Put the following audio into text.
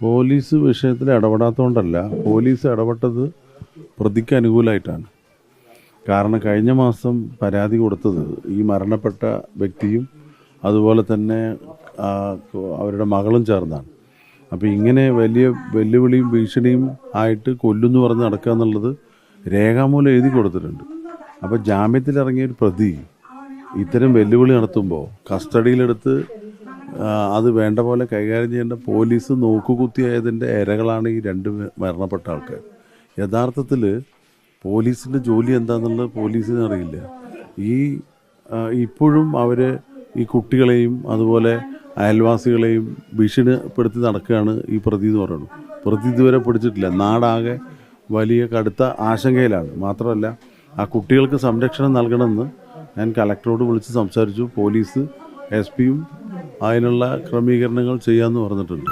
Police വിഷയത്തിൽ ഇടപെടാത്തതുകൊണ്ടല്ല police ഇടപെട്ടത് പ്രതിക്ക് അനുകൂലമായിട്ടാണ് കാരണം കഴിഞ്ഞ മാസം പരാതി കൊടുത്തത് ഈ മരണപ്പെട്ട വ്യക്തിയും അതുപോലെ തന്നെ അവരുടെ മകളും ചേർന്നാണ്. അപ്പോൾ ഇങ്ങനെ വലിയ വെല്ലുവിളിയും ഭീഷണിയും ആയിട്ട് കൊല്ലുന്നു പറഞ്ഞ് നടക്കുക എന്നുള്ളത് രേഖാമൂലം എഴുതി കൊടുത്തിട്ടുണ്ട്. അപ്പോൾ ജാമ്യത്തിലിറങ്ങിയ ഒരു പ്രതി ഇത്തരം വെല്ലുവിളി നടത്തുമ്പോൾ കസ്റ്റഡിയിലെടുത്ത് അത് വേണ്ട പോലെ കൈകാര്യം ചെയ്യേണ്ട പോലീസ് നോക്കുകുത്തിയായതിന്റെ ഇരകളാണ് ഈ രണ്ട് മരണപ്പെട്ട ആൾക്കാർ. യഥാർത്ഥത്തിൽ പോലീസിന്റെ ജോലി എന്താണെന്നുള്ളത് പോലീസിന് അറിയില്ല. ഈ ഇപ്പോഴും അവർ ഈ കുട്ടികളെയും അതുപോലെ അയൽവാസികളെയും ഭീഷണിപ്പെടുത്തി നടക്കുകയാണ് ഈ പ്രതി എന്ന് പറയുന്നത്. പ്രതി ഇതുവരെ പിടിച്ചിട്ടില്ല. നാടാകെ വലിയ കടുത്ത ആശങ്കയിലാണ്. മാത്രമല്ല ആ കുട്ടികൾക്ക് സംരക്ഷണം നൽകണമെന്ന് ഞാൻ കലക്ടറോട് വിളിച്ച് സംസാരിച്ചു. പോലീസ് എസ് പിയും അതിനുള്ള ക്രമീകരണങ്ങൾ ചെയ്യാമെന്ന് പറഞ്ഞിട്ടുണ്ട്.